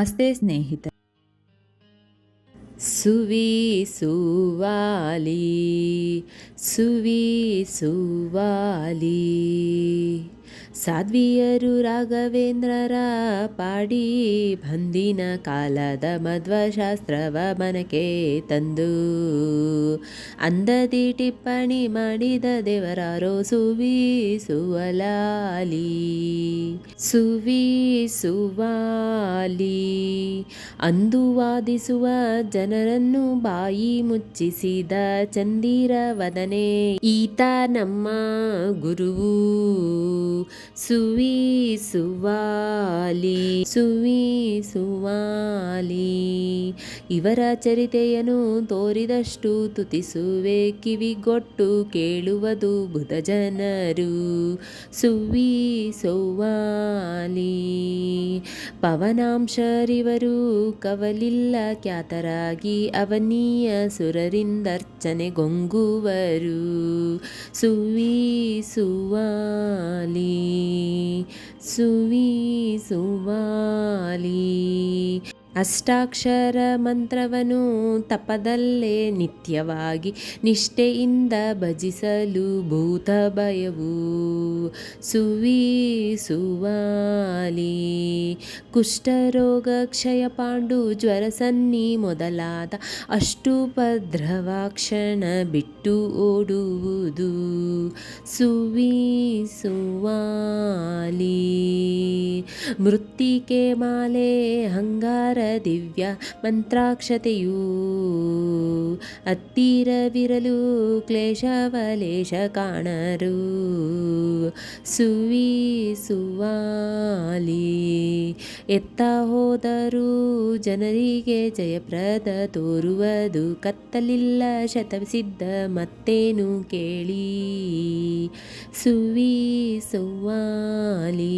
ನಮಸ್ತೆ ಸ್ನೇಹಿತ ಸುವಿ ಸುವಾಲಿ ಸುವಿ ಸುವಾಲಿ ಸಾಧ್ವಿಯರು ರಾಘವೇಂದ್ರರ ಪಾಡಿ ಬಂದಿನ ಕಾಲದ ಮಧ್ವಶಾಸ್ತ್ರವ ಮನಕ್ಕೆ ತಂದು ಅಂದದಿ ಟಿಪ್ಪಣಿ ಮಾಡಿದ ದೇವರಾರೋ ಸುವಿ ಸುವಲಾಲಿ. ಸುವಿ ಸುವಾಲಿ. ಅಂದು ಜನರನ್ನು ಬಾಯಿ ಮುಚ್ಚಿಸಿದ ಚಂದಿರ ವದನೆ ಈತ ನಮ್ಮ ಗುರುವು. ಸುವಾಲಿ ಸುವೀಸುವಾಲಿ. ಇವರ ಚರಿತೆಯನ್ನು ತೋರಿದಷ್ಟು ತುತಿಸುವೆ ಕಿವಿಗೊಟ್ಟು ಕೇಳುವುದು ಬುಧ ಜನರು ಸುವೀಸುವಾಲಿ. ಪವನಾಂಶರಿವರು ಕವಲಿಲ್ಲ ಖ್ಯಾತರಾಗಿ ಅವನೀಯ ಸುರರಿಂದರ್ಚನೆಗೊಂಗುವರು ಗೊಂಗುವರು ಸುವಾಲಿ ಸುವಿ ಸುವಾಲಿ ಅಷ್ಟಾಕ್ಷರ ಮಂತ್ರವನು ತಪದಲ್ಲೇ ನಿತ್ಯವಾಗಿ ನಿಷ್ಠೆಯಿಂದ ಭಜಿಸಲು ಭೂತ ಭಯವು ಸುವಿ ಸುವಾಲಿ ಕುಷ್ಠರೋಗ ಕ್ಷಯ ಪಾಂಡು ಜ್ವರ ಸನ್ನಿ ಮೊದಲಾದ ಅಷ್ಟುಪದ್ರವಾಕ್ಷಣ ಬಿಟ್ಟು ಓಡುವುದು. ಸುವಿ ಸುವಾಲಿ. ಮೃತ್ತಿಕೆ ಮಾಲೆ ಹಂಗಾರ ದಿವ್ಯ ಮಂತ್ರಾಕ್ಷತೆಯೂ. ಹತ್ತಿರವಿರಲು ಕ್ಲೇಶವಲೇಶ ಕಾಣರು. ಸುವಿ ಸುವಾಲಿ ಎತ್ತ ಹೋದರೂ ಜನರಿಗೆ ಜಯಪ್ರದ ತೋರುವುದು ಕತ್ತಲಿಲ್ಲ ಶತಸಿದ್ಧ ಮತ್ತೇನು ಕೇಳಿ. ಸುವಿ ಸುವಾಲಿ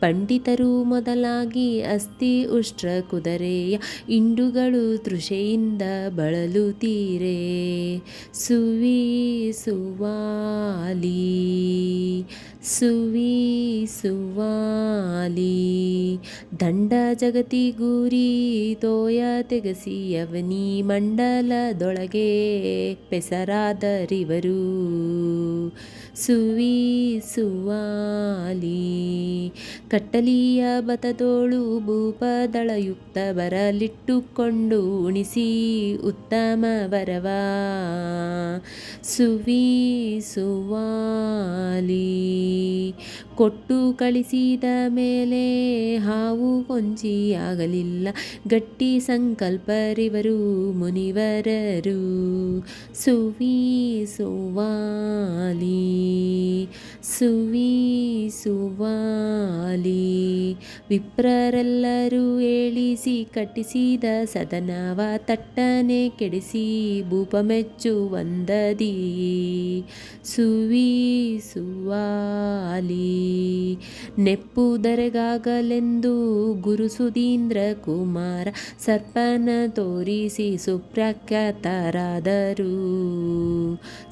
ಪಂಡಿತರು ಮೊದಲಾಗಿ ಅಸ್ಥಿ ಉಷ್ಟ್ರ ಕುದುರೆಯ ಇಂಡುಗಳು ತೃಷೆಯಿಂದ ಬಳಲುತ್ತೀರೆ ಸುವಿ ಸುವಾಲಿ ಸುವಿ ಸುವಾಲಿ ದಂಡ ಜಗತಿಗೂರಿ ತೋಯ ತೆಗಸಿ ಅವನಿ ಮಂಡಲದೊಳಗೆ ಪೆಸರಾದರಿವರು ಸುವಿ ಸುವಾಲಿ ಕಟ್ಟಲಿಯ ಬತದೋಳು ಭೂಪದಳಯುಕ್ತ ಬರಲಿಟ್ಟುಕೊಂಡು ಉಣಿಸಿ ಉತ್ತಮ ಬರವ. ಸುವಿ ಸುವಾಲಿ ಕೊಟ್ಟು ಕಳಿಸಿದ ಮೇಲೆ ಹಾವು ಕೊಂಚಿಯಾಗಲಿಲ್ಲ. ಗಟ್ಟಿ ಸಂಕಲ್ಪರಿವರು ಮುನಿವರರು, ಸುವಿ ಸುವಾಲಿ ಸುವಿ ಸುವಾಲಿ, ವಿಪ್ರರೆಲ್ಲರೂ ಏಳಿಸಿ ಕಟ್ಟಿಸಿದ ಸದನವ ತಟ್ಟನೆ ಕೆಡಿಸಿ ಭೂಪ ಮೆಚ್ಚು ವಂದದಿ. ಸುವಿ ಸುವಾಲಿ ನೆಪ್ಪುದರೆಗಾಗಲೆಂದು ಗುರು ಸುಧೀಂದ್ರ ಕುಮಾರ ಸರ್ಪನ ತೋರಿಸಿ ಸುಪ್ರಖ್ಯಾತರಾದರು.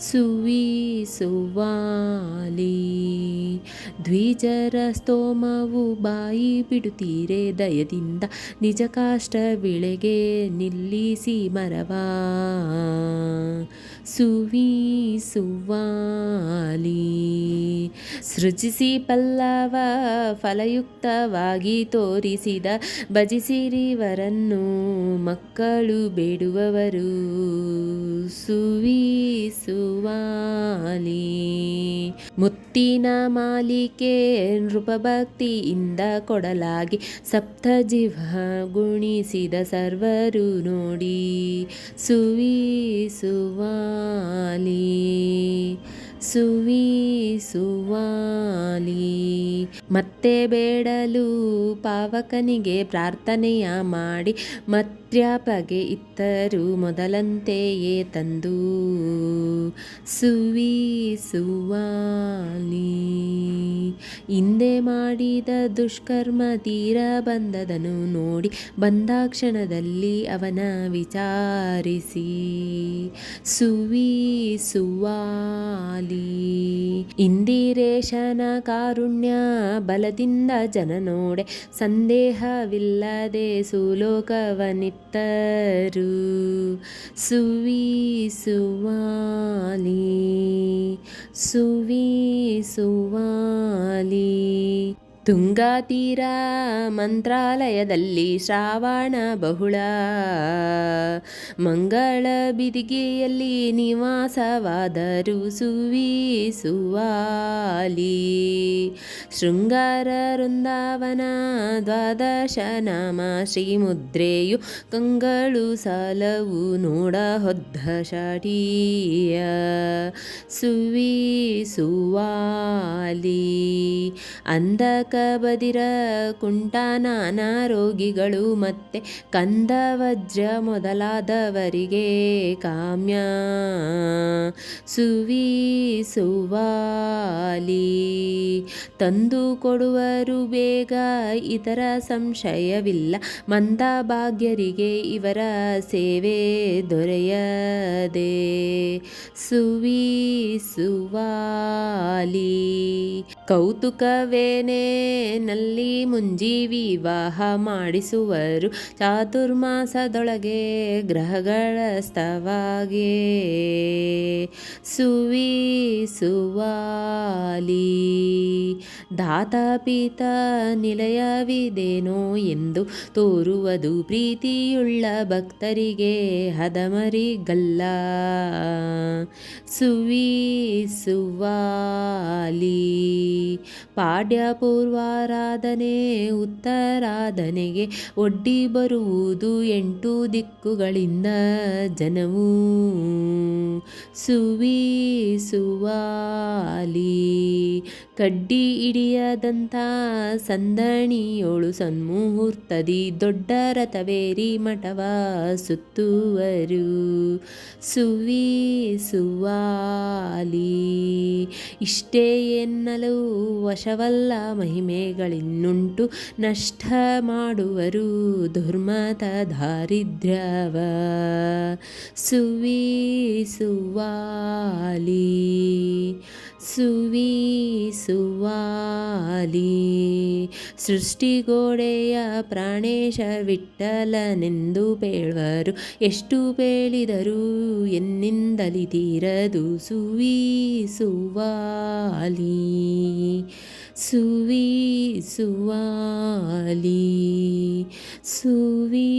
ಸುವಿ ಸುವಾಲಿ, ದ್ವಿಜರ ಸ್ತೋಮವು ಬಾಯಿ ಬಿಡುತ್ತೀರೆ ದಯದಿಂದ ನಿಜ ಕಾಷ್ಟ ವಿಳೆಗೆ ನಿಲ್ಲಿಸಿ ಮರವಾ. ಸುವಿ ಸುವಾಲಿ, ಸೃಜಿಸಿ ಪಲ್ಲವ ಫಲಯುಕ್ತವಾಗಿ ತೋರಿಸಿದ ಭಜಿಸಿರಿವರನ್ನು ಮಕ್ಕಳು ಬೇಡುವವರು. ಸುವೀಸುವಾಲಿ. ಮುತ್ತಿನ ಮಾಲಿಕೆ ನೃಪಭಕ್ತಿಯಿಂದ ಕೊಡಲಾಗಿ ಸಪ್ತಜಿವ ಗುಣಿಸಿದ ಸರ್ವರು ನೋಡಿ. ಸುವಿ ಸುವಾಲಿ ಸುವಾಲಿ ಮತ್ತೆ ಬೇಡಲು ಪಾವಕನಿಗೆ ಪ್ರಾರ್ಥನೆಯ ಮಾಡಿ ಮತ್ರ್ಯಾಪಗೆ ಇತ್ತರು ಮೊದಲಂತೆಯೇ ತಂದು. ಸುವಿ ಸುವಾಲಿ. ಹಿಂದೆ ಮಾಡಿದ ದುಷ್ಕರ್ಮ ತೀರ ಬಂದದನು ನೋಡಿ ಬಂದಾಕ್ಷಣದಲ್ಲಿ ಅವನ ವಿಚಾರಿಸಿ. ಸುವಿ ಸುವಾಲಿ. ಇಂದಿರೇಶನ ಕಾರುಣ್ಯ ಬಲದಿಂದ ಜನ ನೋಡೆ ಸಂದೇಹವಿಲ್ಲದೆ ಸುಲೋಕವನಿತ್ತರು. ಸುವಿ ಸುವಾಲಿ ಸುವಿ ಸುವಾಲಿ ತುಂಗಾ ತೀರ ಮಂತ್ರಾಲಯದಲ್ಲಿ ಶ್ರಾವಣ ಬಹುಳ. ಮಂಗಳ ಬಿದಿಗೆಯಲ್ಲಿ ನಿವಾಸವಾದರು ಸುವೀಸುವಾಲಿ ಶೃಂಗಾರ ವೃಂದಾವನ ದ್ವಾದಶ ನಾಮ ಶ್ರೀಮುದ್ರೆಯು ಕಂಗಳು ಸಾಲವು ನೋಡ ಹೊದ್ದ ಶಾಟಿಯ ಸುವಿ ಸುವಾಲಿ ಅಂದಕ ಬದಿರ ಕುಂಟ ನಾನಾ ರೋಗಿಗಳು ಮತ್ತೆ ಕಂದ ವಜ್ರ ಮೊದಲಾದವರಿಗೆ ಕಾಮ್ಯ. ಸುವಿ ಸುವಾಲಿ ತಂದು ಕೊಡುವರು ಬೇಗ, ಇತರ ಸಂಶಯವಿಲ್ಲ. ಮಂದ ಭಾಗ್ಯರಿಗೆ ಇವರ ಸೇವೆ ದೊರೆಯದೆ. ಸುವಿ ಸುವಾಲಿ ಕೌತುಕವೇನೇ ನಲ್ಲಿ ಮುಂಜಿ ವಿವಾಹ ಮಾಡಿಸುವರು. ಚಾತುರ್ಮಾಸದೊಳಗೆ ಗ್ರಹಗಳ ಸ್ಥವಾಗೆ ಸುವಿ ಸುವಾಲಿ ದಾತಪೀತ ನಿಲಯವಿದೇನೋ ಎಂದು ತೋರುವುದು ಪ್ರೀತಿಯುಳ್ಳ ಭಕ್ತರಿಗೆ ಹದಮರಿಗಲ್ಲ. ಸುವೀಸುವಾಲಿ ಪಾಡ್ಯಪೂರ್ವಾರಾಧನೆ, ಉತ್ತರಾಧನೆಗೆ ಒಡ್ಡಿ ಬರುವುದು ಎಂಟು ದಿಕ್ಕುಗಳಿಂದ ಜನವು. ಸುವಿ ಸುವಾಲಿ ಕಡ್ಡಿ ಇಡಿಯದಂಥ ಸಂದಣಿಯೋಳು ಸನ್ಮುಹೂರ್ತದಿ ದೊಡ್ಡ ರಥವೇರಿ ಮಠವ ಸುತ್ತುವರು. ಸುವಿ ಸುವಾಲಿ ಇಷ್ಟೇ ಎನ್ನಲು ವಶವಲ್ಲ ಮಹಿಮೆಗಳಿನ್ನುಂಟು ನಷ್ಟ ಮಾಡುವರು ದುರ್ಮತ ದಾರಿದ್ರ್ಯವ. ಸುವಿ ಸುವಾಲಿ ಸುವಿ ಸುವಾಲಿ ಸೃಷ್ಟಿಗೋಡೆಯ ಪ್ರಾಣೇಶ ವಿಠಲನೆಂದು ಬೇಳ್ವರು. ಎಷ್ಟು ಬೇಳಿದರೂ ಎನ್ನಿಂದಲಿ ತೀರದು ಸುವೀಸುವಾಲಿ ಸುವಾಲಿ ಸುವಿ